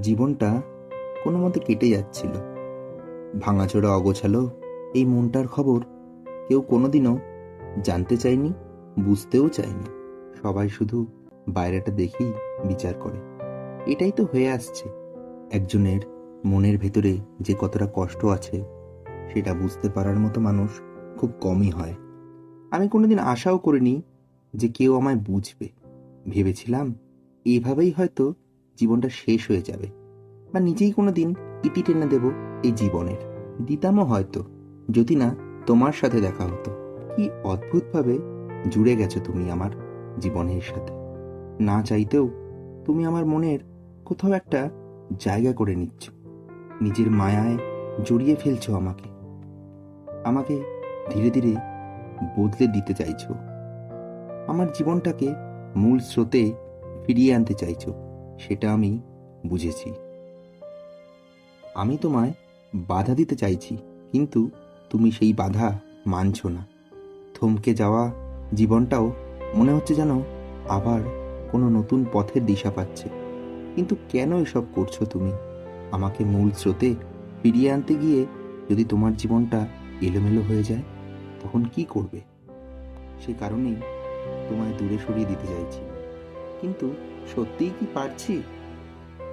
জীবনটা কোনো মতে কেটে যাচ্ছিল। ভাঙাচোরা অগোছালো এই মনটার খবর কেউ কোনোদিনও জানতে চায়নি, বুঝতেও চায়নি। সবাই শুধু বাইরেটা দেখেই বিচার করে। এটাই তো হয়ে আসছে। একজনের মনের ভেতরে যে কতটা কষ্ট আছে, সেটা বুঝতে পারার মতো মানুষ খুব কমই হয়। আমি কোনোদিন আশাও করিনি যে কেউ আমায় বুঝবে। ভেবেছিলাম এইভাবেই হয়তো জীবনটা শেষ হয়ে যাবে। বা নিজেই কোনো দিন ইতি টেনে দেব এই জীবনের। দিতামও হয়তো, যদি না তোমার সাথে দেখা হতো। কি অদ্ভুতভাবে জুড়ে গেছো তুমি আমার জীবনের সাথে। না চাইতেও তুমি আমার মনের কোথাও একটা জায়গা করে নিচ্ছ। নিজের মায়ায় জড়িয়ে ফেলছো আমাকে। আমাকে ধীরে ধীরে বদলে দিতে চাইছো। আমার জীবনটাকে মূল স্রোতে ফিরিয়ে আনতে চাইছো। সেটা আমি বুঝেছি। আমি তোমায় বাধা দিতে চাইছি, কিন্তু তুমি সেই বাধা মানছো না। থমকে যাওয়া জীবনটাও মনে হচ্ছে যেন আবার কোনো নতুন পথের দিশা পাচ্ছে। কিন্তু কেন এসব করছ তুমি? আমাকে মূল স্রোতে ফিরিয়ে আনতে গিয়ে যদি তোমার জীবনটা এলোমেলো হয়ে যায়, তখন কি করবে? সে কারণেই তোমায় দূরে সরিয়ে দিতে চাইছি। কিন্তু সত্যিই কি পারছি?